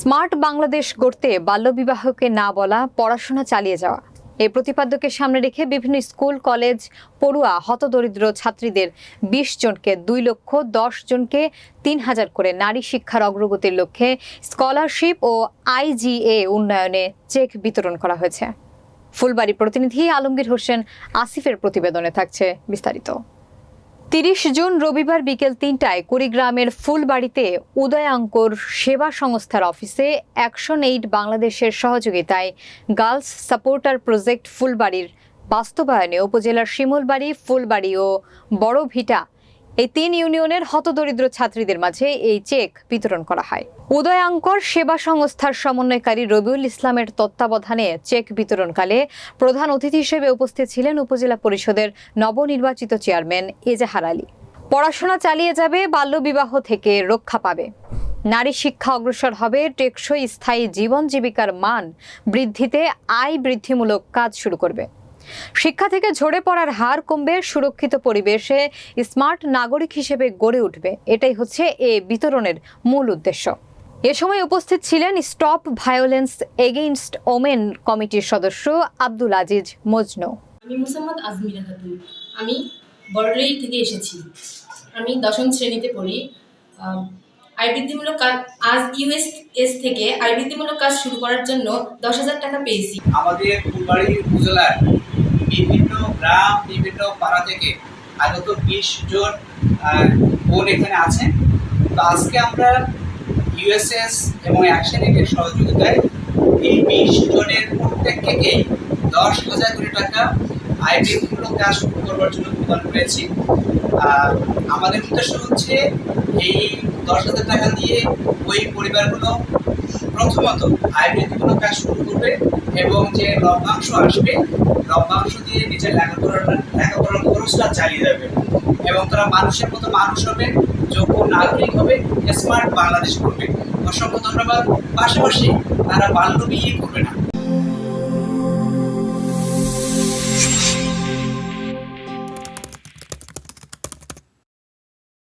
Smart Bangladesh গড়তে বাল্যবিবাহকে না বলা, পড়াশোনা চালিয়ে যাওয়া। এই প্রতিপাদ্যকে সামনে রেখে বিভিন্ন স্কুল, কলেজ, পড়ুয়া, হতদরিদ্র ছাত্রীদের বিশ জনকে দুই লক্ষ দশ জনকে তিন হাজার করে নারী শিক্ষার অগ্রগতির লক্ষ্যে স্কলারশিপ ও আইজিএ উন্নয়নে চেক বিতরণ করা হয়েছে। ফুলবাড়ি প্রতিনিধি আলমগীর হোসেন আসিফের প্রতিবেদনে থাকছে বিস্তারিত। তিরিশ জুন রবিবার বিকেল তিনটায় কুড়িগ্রামের ফুলবাড়িতে উদয়াঙ্কর সেবা সংস্থার অফিসে অ্যাকশন এইড বাংলাদেশের সহযোগিতায় গার্লস সাপোর্টার প্রজেক্ট ফুলবাড়ির বাস্তবায়নে উপজেলার শিমুলবাড়ি, ফুলবাড়ি ও বড়ভিটা এই তিন ইউনিয়নের হতদরিদ্র ছাত্রীদের মাঝে এই চেক বিতরণ করা হয়। উদয়াঙ্কর সেবা সংস্থার সমন্বয়কারী রবিউল ইসলামের তত্ত্বাবধানে চেক বিতরণকালে প্রধান অতিথি হিসেবে উপস্থিত ছিলেন উপজেলা পরিষদের নবনির্বাচিত চেয়ারম্যান এজাহার আলী। পড়াশোনা চালিয়ে যাবে, বাল্যবিবাহ থেকে রক্ষা পাবে। নারী শিক্ষা অগ্রসর হবে, টেকসই স্থায়ী জীবন জীবিকার মান বৃদ্ধিতে আয় বৃদ্ধিমূলক কাজ শুরু করবে। শিক্ষা থেকে ঝরে পড়ার হার কমবে সুরক্ষিত পরিবেশে স্মার্ট নাগরিক হিসেবে গড়ে উঠবে। এটাই হচ্ছে এ বিতরণের মূল উদ্দেশ্য। এ সময় উপস্থিত ছিলেন স্টপ ভায়োলেন্স এগেইনস্ট ওমেন কমিটির সদস্য আব্দুল আজিজ মজনু। আমি মুসাম্মদ আজমিরা খাতুন আমি বড়লেই থেকে এসেছি। আমি দশম শ্রেণীতে পড়ি। বৃদ্ধিমূলক কাজ আজ ইউএস এস থেকে আয় বৃদ্ধিমূলক কাজ শুরু করার জন্য দশ হাজার টাকা পেয়েছি। আমাদের ফুলবাড়ি উপজেলার বিভিন্ন গ্রাম, বিভিন্ন পাড়া থেকে আগত বিশ জন বোন এখানে আছেন। তো আজকে আমরা ইউএসএস এবং অ্যাকশন সহযোগিতায় এই বিশ জনের প্রত্যেককেই দশ হাজার কোটি টাকা বৃদ্ধিমূলক কাজ শুরু করবার জন্য প্রদান করেছি। আমাদের উদ্দেশ্য হচ্ছে এই দশ হাজার টাকা দিয়ে ওই পরিবারগুলো প্রথমত আয় বৃদ্ধিমূলক কাজ শুরু করবে এবং যে লভ্যাংশ আসবে, লভ্যাংশ দিয়ে নিজের লেখাপড়ার লেখাপড়ার খরচটা চালিয়ে যাবে। এবং তারা মানুষের মতো মানুষ হবে, যোগ্য নাগরিক হবে স্মার্ট বাংলাদেশ করবে। অসংখ্য ধন্যবাদ। পাশাপাশি তারা বাল্য বিয়ে করবে না।